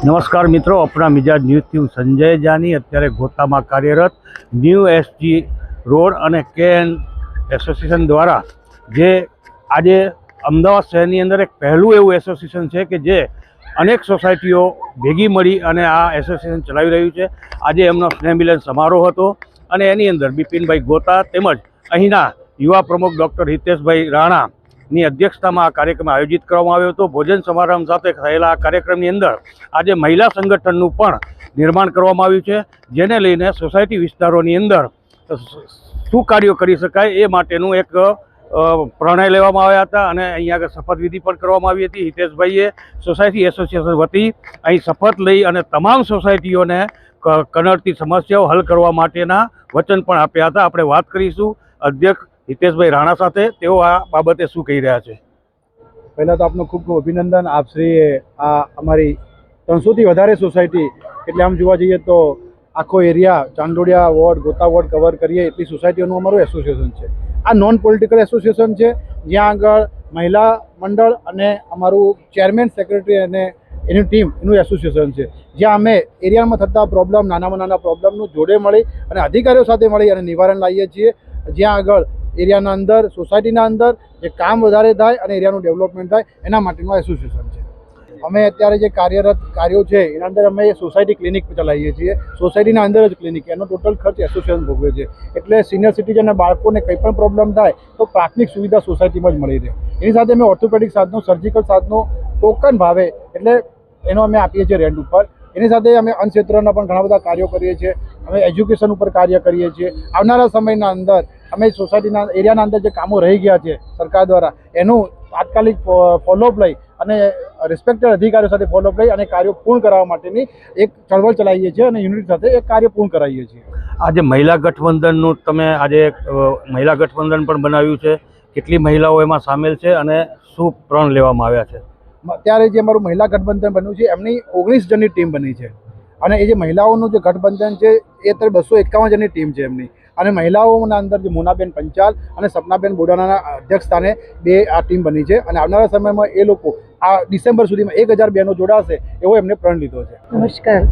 નમસ્કાર મિત્રો, અપના મિજાજ ન્યૂઝથી હું સંજય જાની. અત્યારે ગોતામાં કાર્યરત ન્યૂ એસજી રોડ અને કેએન એસોસિએશન દ્વારા જે આજે અમદાવાદ શહેરની અંદર એક પહેલું એવું એસોસિએશન છે કે જે અનેક સોસાયટીઓ ભેગી મળી અને આ એસોસિએશન ચલાવી રહ્યું છે. આજે એમનો સ્નેહમિલન સમારોહ હતો અને એની અંદર બિપિનભાઈ ગોતા તેમજ અહીંના યુવા પ્રમુખ ડૉક્ટર હિતેશભાઈ રાણા ની અધ્યક્ષતામાં આ કાર્યક્રમ આયોજિત કરવામાં આવ્યો હતો. ભોજન સમારંભ સાથે થયેલા આ કાર્યક્રમની અંદર આજે મહિલા સંગઠનનું પણ નિર્માણ કરવામાં આવ્યું છે, જેને લઈને સોસાયટી વિસ્તારોની અંદર શું કાર્યો કરી શકાય એ માટેનું એક પ્રણય લેવામાં આવ્યા હતા અને અહીંયા આગળ શપથવિધિ પણ કરવામાં આવી હતી. હિતેશભાઈએ સોસાયટી એસોસિએશન વતી અહીં શપથ લઈ અને તમામ સોસાયટીઓને કનડતી સમસ્યાઓ હલ કરવા માટેના વચન પણ આપ્યા હતા. આપણે વાત કરીશું અધ્યક્ષ હિતેશભાઈ રાણા સાથે તેઓ આ બાબતે શું કહી રહ્યા છે? પહેલાં તો આપનું ખૂબ ખૂબ અભિનંદન. આપશ્રીએ આ અમારી ત્રણસોથી વધારે સોસાયટી, એટલે આમ જોવા જઈએ તો આખો area, Chandlodiya ward, Gota ward cover કરીએ એટલી સોસાયટીઓનું અમારું એસોસિએશન છે. આ નોન પોલિટિકલ એસોસિએશન છે, જ્યાં આગળ મહિલા મંડળ અને અમારું ચેરમેન સેક્રેટરી અને એની ટીમ એનું એસોસિએશન છે. જ્યાં અમે એરિયામાં થતા પ્રોબ્લેમ નાનામાં નાના પ્રોબ્લેમનું જોડે મળી અને અધિકારીઓ સાથે મળી અને નિવારણ લાવીએ છીએ. જ્યાં આગળ એરિયાના અંદર, સોસાયટીના અંદર જે કામ વધારે થાય અને એરિયાનું ડેવલપમેન્ટ થાય, એના માટેનું એસોસિએશન છે. અમે અત્યારે જે કાર્યરત કાર્યો છે, એના અંદર અમે સોસાયટી ક્લિનિક ચલાવીએ છીએ. સોસાયટીના અંદર જ ક્લિનિક એનો ટોટલ ખર્ચ એસોસિએશન ભોગવે છે. એટલે સિનિયર સિટીઝન બાળકોને કંઈ પણ પ્રોબ્લેમ થાય, તો પ્રાથમિક સુવિધા સોસાયટીમાં જ મળી રહે. એની સાથે અમે ઓર્થોપેડિક સાધનો સર્જિકલ સાધનો, ટોકન ભાવે, એટલે એનો અમે આપીએ છીએ રેન્ટ ઉપર. એની સાથે અમે અન્ન ક્ષેત્રના પણ ઘણા બધા કાર્યો કરીએ છીએ. અમે એજ્યુકેશન ઉપર કાર્ય કરીએ છીએ. આવનારા સમયના અંદર અમે સોસાયટીના એરિયાના અંદર જે કામો રહી ગયા છે સરકાર દ્વારા, એનું તાત્કાલિક ફોલોઅપ લઈ અને રિસ્પેક્ટેડ અધિકારીઓ સાથે ફોલોઅપ લઈ અને કાર્યો પૂર્ણ કરાવવા માટેની એક ચળવળ ચલાવીએ છીએ અને યુનિટ સાથે એક કાર્ય પૂર્ણ કરાવીએ છીએ. આજે મહિલા ગઠબંધનનું તમે આજે મહિલા ગઠબંધન પણ બનાવ્યું છે. કેટલી મહિલાઓ એમાં સામેલ છે અને શું પ્રણ લેવામાં આવ્યા છે? અત્યારે જે અમારું મહિલા ગઠબંધન બન્યું છે, એમની ઓગણીસ જણની ટીમ બની છે. અને એ જે મહિલાઓનું જે ગઠબંધન છે, એ અત્યારે બસો એકાવન જણની ટીમ છે એમની. અને મહિલાઓના અંદર જે મોનાબેન પંચાલ અને સપનાબેન બોડાનાના અધ્યક્ષ સ્થાને બે આ ટીમ બની છે. અને આવનારા સમયમાં એ લોકો આ ડિસેમ્બર સુધીમાં એક હજાર બહેનો જોડાશે એવો એમને પ્રણ લીધો છે. નમસ્કાર.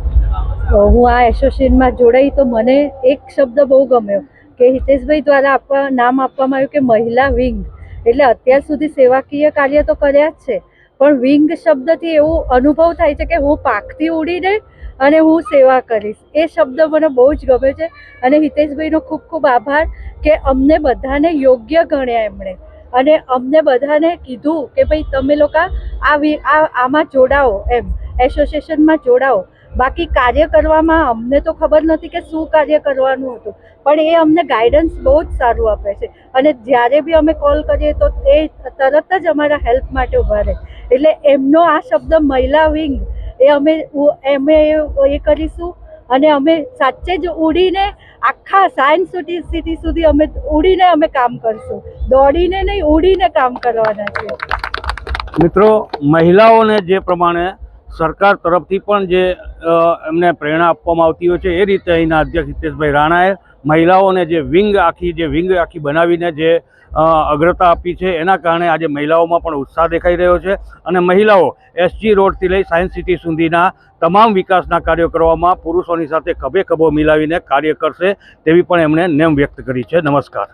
હું આ એસોસિએશનમાં જોડાઈ તો મને એક શબ્દ બહુ ગમ્યો કે હિતેશભાઈ દ્વારા આપવા, નામ આપવામાં આવ્યું કે મહિલા વિંગ. એટલે અત્યાર સુધી સેવાકીય કાર્ય તો કર્યા જ છે. પણ વિંગ શબ્દથી એવું અનુભવ થાય છે કે હું પાકથી ઉડીને અને હું સેવા કરીશ. એ શબ્દ મને બહુ જ ગમે છે અને હિતેશભાઈનો ખૂબ ખૂબ આભાર કે અમને બધાને યોગ્ય ગણ્યા એમણે. અને અમને બધાને કીધું કે ભાઈ તમે લોકો આ આમાં જોડાઓ એમ. એસોસિએશનમાં જોડાઓ. બાકી કાર્ય કરવામાં અમને તો ખબર નથી કે શું કાર્ય કરવાનું હતું. પણ એ અમને ગાઈડન્સ બહુ જ સારું આપે છે. અને જ્યારે બી અમે કોલ કરીએ તો એ તરત જ અમારા હેલ્પ માટે ઊભા રહે. એટલે એમનો આ શબ્દ મહિલા વિંગ એ અમે એમે એ- કરીશું. અને અમે સાચે જ ઉડીને આખા સાયન્સ સિટી સુધી અમે ઉડીને અમે કામ કરશું. દોડીને નહીં, ઉડીને કામ કરવાના છે મિત્રો, મહિલાઓને જે પ્રમાણે સરકાર તરફથી પણ જે એમને પ્રેરણા આપવામાં આવતી હોય છે, એ રીતે અહીંના અધ્યક્ષ હિતેશભાઈ રાણાએ મહિલાઓને જે વિંગ આખી, જે વિંગ આખી બનાવીને જે અગ્રતા આપી છે, એના કારણે આજે મહિલાઓમાં પણ ઉત્સાહ દેખાઈ રહ્યો છે અને મહિલાઓ એસજી રોડથી લઈ સાયન્સ સિટી સુધીના તમામ વિકાસના કાર્યો કરવામાં પુરુષોની સાથે ખભે ખભો મિલાવીને કાર્ય કરશે તેવી પણ એમણે નેમ વ્યક્ત કરી છે. નમસ્કાર.